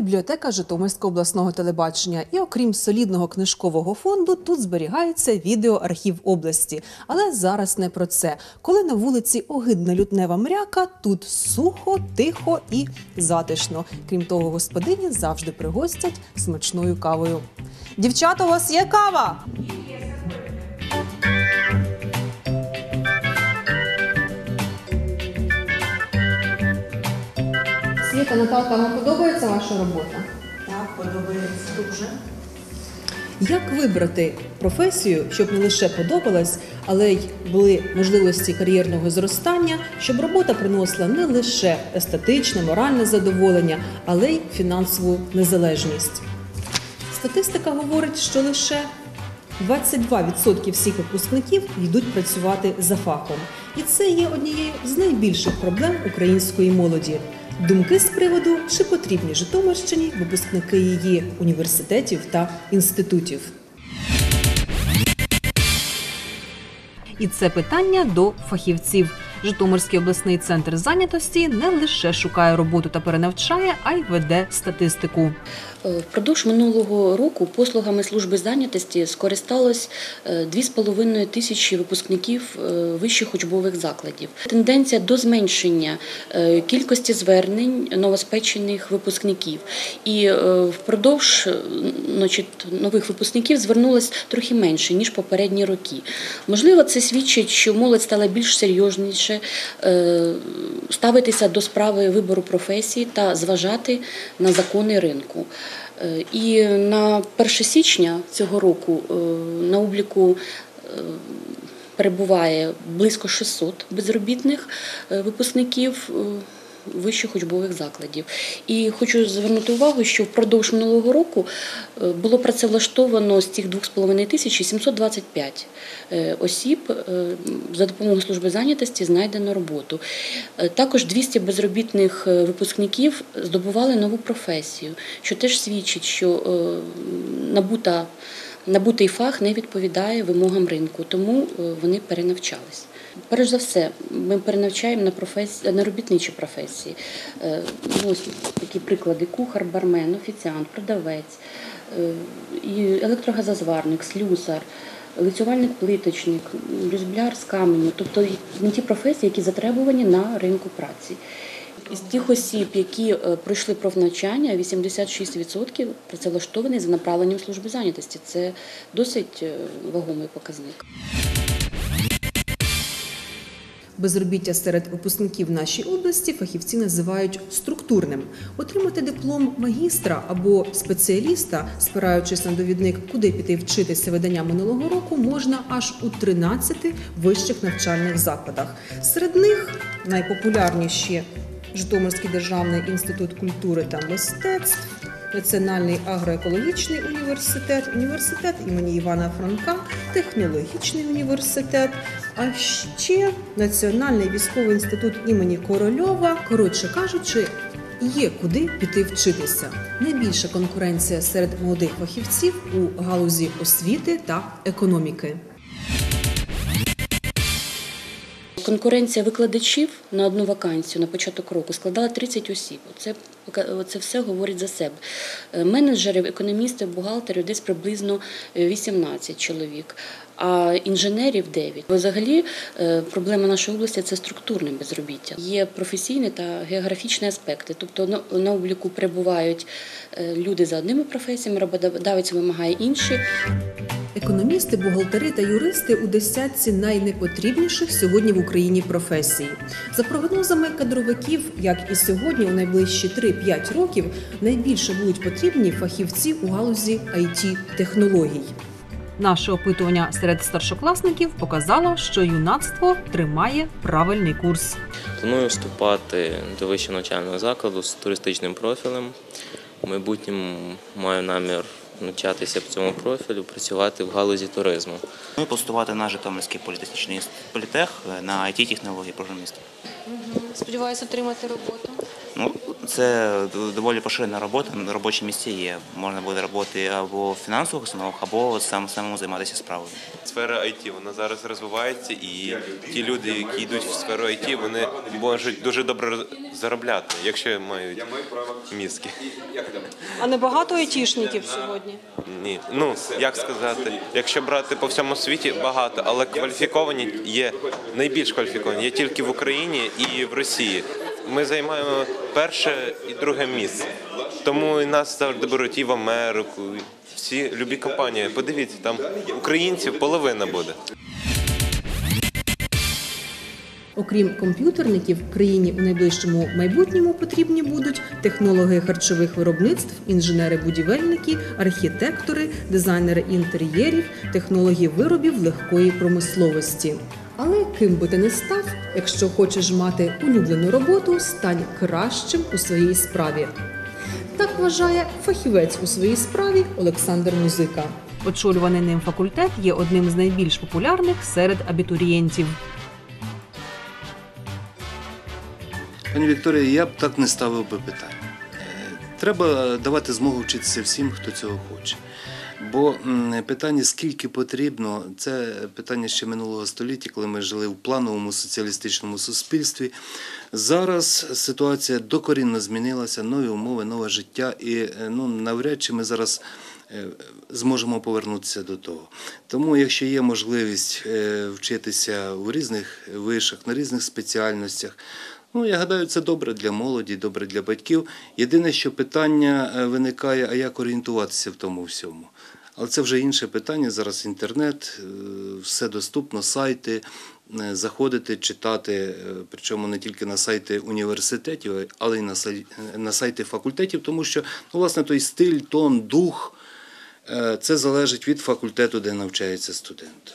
бібліотека Житомирського обласного телебачення. І окрім солідного книжкового фонду, тут зберігається відеоархів області. Але зараз не про це. Коли на вулиці огидна лютнева мряка, тут сухо, тихо і затишно. Крім того, господині завжди пригостять смачною кавою. Дівчата, у вас є кава? Світа Наталка, вам подобається ваша робота? Так, подобається дуже. Як вибрати професію, щоб не лише подобалась, але й були можливості кар'єрного зростання, щоб робота приносила не лише естетичне, моральне задоволення, але й фінансову незалежність? Статистика говорить, що лише 22% всіх випускників йдуть працювати за фахом, і це є однією з найбільших проблем української молоді. Думки з приводу, чи потрібні Житомирщині випускники її університетів та інститутів. І це питання до фахівців. Житомирський обласний центр зайнятості не лише шукає роботу та перенавчає, а й веде статистику. Е, Впродовж минулого року послугами служби зайнятості скористалось е, 2,5 тисячі випускників е, вищих учбових закладів. Тенденція до зменшення е, кількості звернень новоспечених випускників. І е, впродовж е, значить, нових випускників звернулось трохи менше ніж попередні роки. Можливо, це свідчить, що молодь стала більш серйозніше е, ставитися до справи вибору професії та зважати на закони ринку. Е, І на 1 січня цього року е, на обліку перебуває близько 600 безробітних випускників. Вищих учбових закладів. І хочу звернути увагу, що впродовж минулого року е, було працевлаштовано з цих 2,5 тисячі 725 е, осіб е, за допомогою служби зайнятості знайдено роботу. Також 200 безробітних випускників здобували нову професію, що теж свідчить, що набута, набутий фах не відповідає вимогам ринку, тому вони перенавчались. Перш за все, ми перенавчаємо на професії, на робітничі професії. Е, ну, Ось такі приклади: кухар, бармен, офіціант, продавець, е, електрогазозварник, слюсар. Лицювальник плиточник, різбляр з каменю, тобто не ті професії, які затребувані на ринку праці. Із тих осіб, які е, пройшли профнавчання, 86% працевлаштовані за направленням служби зайнятості. Це досить вагомий показник. Безробіття серед випускників нашій області фахівці називають структурним. Отримати диплом магістра або спеціаліста, спираючись на довідник, куди піти вчитися видання минулого року, можна аж у 13 вищих навчальних закладах. Серед них найпопулярніші Житомирський державний інститут культури та мистецтв. Національний агроекологічний університет, університет імені Івана Франка, технологічний університет, а ще Національний військовий інститут імені Корольова. Коротше кажучи, є куди піти вчитися. Найбільша конкуренція серед молодих фахівців у галузі освіти та економіки. Конкуренція викладачів на одну вакансію на початок року складала 30 осіб. Це, це все говорить за себе. Е, Менеджерів, економістів, бухгалтерів десь приблизно е, 18 чоловік, а інженерів 9. Взагалі е, проблема нашої області це структурне безробіття. Є професійні та географічні аспекти. Тобто на- обліку перебувають е, люди за одними професіями, роботодавець вимагає інші. Економісти, бухгалтери та юристи у десятці найнепотрібніших сьогодні в Україні професій. За прогнозами кадровиків, як і сьогодні, у найближчі 3-5 років найбільше будуть потрібні фахівці у галузі it технологій. Наше опитування серед старшокласників показало, що юнацтво тримає правильний курс. Планую вступати до вищого навчального закладу з туристичним профілем. В майбутньому маю намір навчатися в цьому профілю, працювати в галузі туризму. Ну постувати поступати на Житомирський політехнічний політех на it технології програміста. Сподіваюся отримати роботу. Ну, це доволі поширена робота. На робочі місця є. Можна буде роботи або в фінансових установах, або сам самому займатися справою. Сфера IT, вона зараз розвивається, і ті люди, які йдуть в сферу IT, вони можуть дуже добре заробляти, якщо мають мізки. А не багато айтішників сьогодні. Ні, ну як сказати, якщо брати по всьому світі, багато, але кваліфіковані є найбільш кваліфіковані є тільки в Україні і в Росії. Ми займаємо перше і друге місце. Тому і нас завжди беруть і в Америку. і Всі любі компанії. Подивіться, там українців половина буде. Окрім комп'ютерників, країні у найближчому майбутньому потрібні будуть технологи харчових виробництв, інженери-будівельники, архітектори, дизайнери інтер'єрів, технологи виробів легкої промисловості. Але ким би ти не став, якщо хочеш мати улюблену роботу, стань кращим у своїй справі. Так вважає фахівець у своїй справі Олександр Музика. Очолюваний ним факультет є одним з найбільш популярних серед абітурієнтів. Пані Вікторія, я б так не ставив би питання. Е, Треба давати змогу вчитися всім, хто цього хоче. Бо питання, скільки потрібно, це питання ще минулого століття, коли ми жили в плановому соціалістичному суспільстві. Зараз ситуація докорінно змінилася, нові умови, нове життя, і е, ну, навряд чи ми зараз е, зможемо повернутися до того. Тому, якщо є можливість е, вчитися в різних вишах, на різних спеціальностях, Ну, я гадаю, це добре для молоді, добре для батьків. Єдине, що питання е, виникає, а як орієнтуватися в тому всьому. Але це вже інше питання. Зараз інтернет, е, все доступно, сайти, е, заходити, читати, причому не тільки на сайти університетів, але й на сайти факультетів, тому що ну, власне той стиль, тон, дух це залежить від факультету, де навчається студент.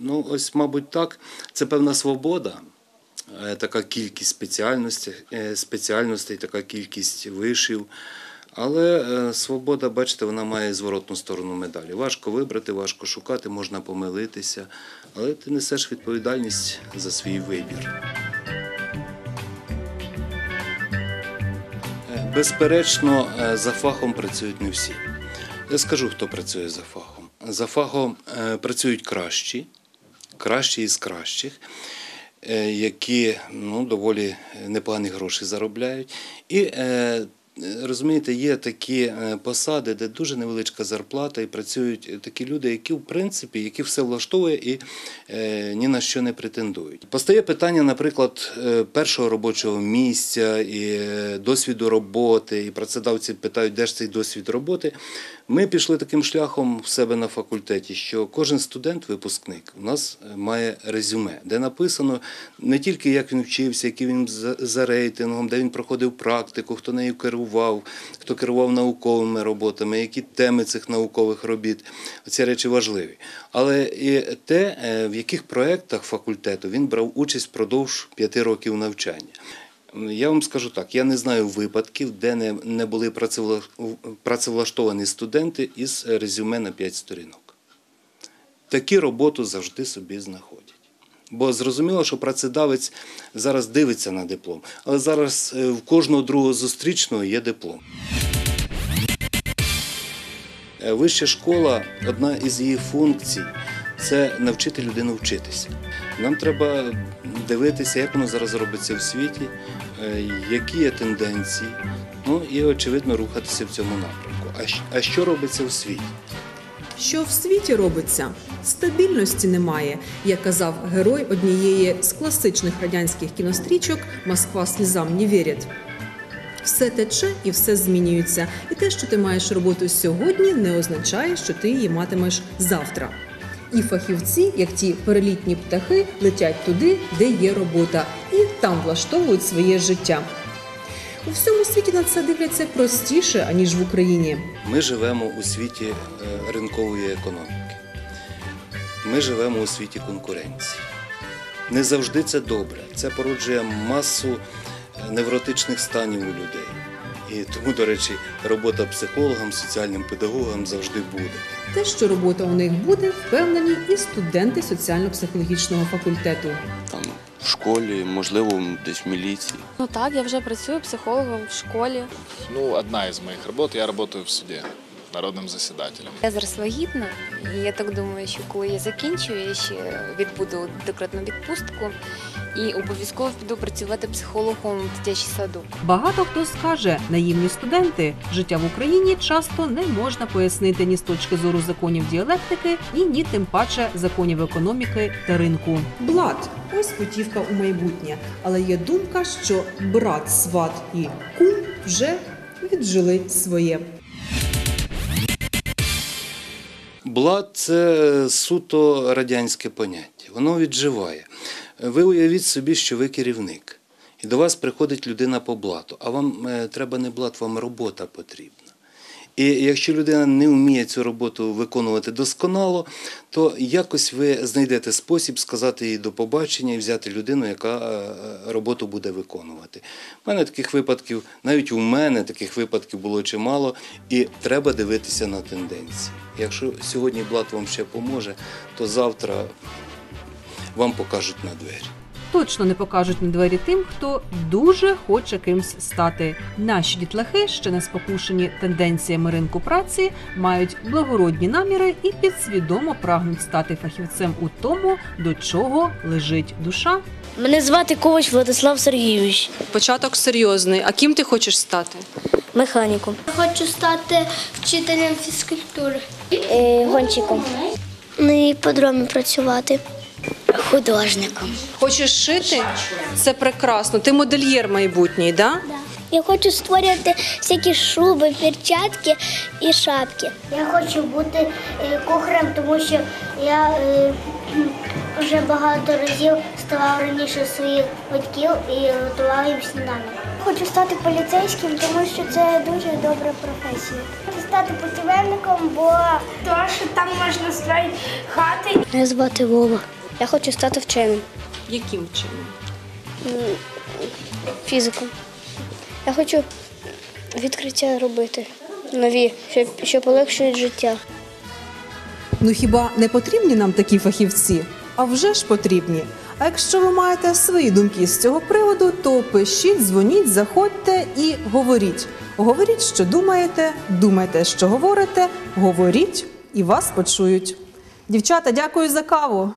Ну, ось, мабуть, так. Це певна свобода, така кількість спеціальностей, е, спеціальностей, така кількість вишів. Але е, свобода, бачите, вона має зворотну сторону медалі. Важко вибрати, важко шукати, можна помилитися, але ти несеш відповідальність за свій вибір. Е, Безперечно, е, за фахом працюють не всі. Я скажу, хто працює за фахом. За фахом е, працюють кращі, кращі із кращих, е, які ну, доволі непогані гроші заробляють. І е, розумієте, є такі е, посади, де дуже невеличка зарплата, і працюють такі люди, які, в принципі, які все влаштовує і е, ні на що не претендують. Постає питання, наприклад, е, першого робочого місця і е, досвіду роботи, і працедавці питають, де ж цей досвід роботи. Ми пішли таким шляхом в себе на факультеті, що кожен студент-випускник у нас е, має резюме, де написано не тільки як він вчився, який він за рейтингом, де він проходив практику, хто нею керував, хто керував науковими роботами, які теми цих наукових робіт. Ці речі важливі. Але і те, е, в яких проєктах факультету він брав участь впродовж п'яти років навчання. Я вам скажу так: я не знаю випадків, де не, не були працевлаштовані студенти із резюме на 5 сторінок. Такі роботу завжди собі знаходять. Бо зрозуміло, що працедавець зараз дивиться на диплом, але зараз е, в кожного другого зустрічного є диплом. Е, Вища школа, одна із її функцій це навчити людину вчитися. Нам треба дивитися, як воно зараз робиться в світі, е, які є тенденції, ну і очевидно рухатися в цьому напрямку. А що робиться в світі? Що в світі робиться? Стабільності немає, як казав герой однієї з класичних радянських кінострічок Москва слізам не вірить. Все тече і все змінюється. І те, що ти маєш роботу сьогодні, не означає, що ти її матимеш завтра. І фахівці, як ті перелітні птахи, летять туди, де є робота, і там влаштовують своє життя. У всьому світі на це дивляться простіше, аніж в Україні. Ми живемо у світі е, ринкової економіки. Ми живемо у світі конкуренції. Не завжди це добре. Це породжує масу е, невротичних станів у людей. І тому, до речі, робота психологам, соціальним педагогам завжди буде. Те, що робота у них буде, впевнені і студенти соціально-психологічного факультету. там в школі, можливо, десь в міліції. Ну так, я вже працюю психологом в школі. Ну, одна из моих работ, я работаю в суде народным заседателем. Я зараз вагітна, і я так думаю, що коли я закінчу, я ще відбуду декретну відпустку і обов'язково піду працювати психологом в дитячий садок. Багато хто скаже, наївні студенти, життя в Україні часто не можна пояснити ні з точки зору законів діалектики, і ні тим паче законів економіки та ринку. Блат ось путівка у майбутнє, але є думка, що брат, сват і кум вже віджили своє. Блат це суто радянське поняття. Воно відживає. Ви уявіть собі, що ви керівник, і до вас приходить людина по блату, а вам е, треба не блат, вам робота потрібна. І якщо людина не вміє цю роботу виконувати досконало, то якось ви знайдете спосіб сказати їй до побачення і взяти людину, яка е, роботу буде виконувати. У мене таких випадків, навіть у мене таких випадків було чимало, і треба дивитися на тенденції. Якщо сьогодні блат вам ще поможе, то завтра вам покажуть на двері. Точно не покажуть на двері тим, хто дуже хоче кимсь стати. Наші дітлахи, ще не спокушені тенденціями ринку праці, мають благородні наміри і підсвідомо прагнуть стати фахівцем у тому, до чого лежить душа. Мене звати Ковач Владислав Сергійович, Початок серйозний. А ким ти хочеш стати? механіком. Хочу стати вчителем фізкультури. Е, гонщиком. На іпподромі працювати. Художником. Хочеш шити? Це прекрасно. Ти модельєр майбутній, да? Я хочу створювати всякі шуби, перчатки і шапки. Я хочу бути е, кухарем, тому що я е, вже багато разів ставав раніше своїх батьків і готував їм сніданок. Хочу стати поліцейським, тому що це дуже добра професія. Хочу стати путівельником, бо то, що там можна строїти хати. Мене звати Вова. Я хочу стати вченим, Яким чином? фізиком. Я хочу відкриття робити нові, що, що полегшують життя. Ну хіба не потрібні нам такі фахівці? А вже ж потрібні. А якщо ви маєте свої думки з цього приводу, то пишіть, дзвоніть, заходьте і говоріть. Говоріть, що думаєте, думайте, що говорите, говоріть і вас почують. Дівчата, дякую за каву.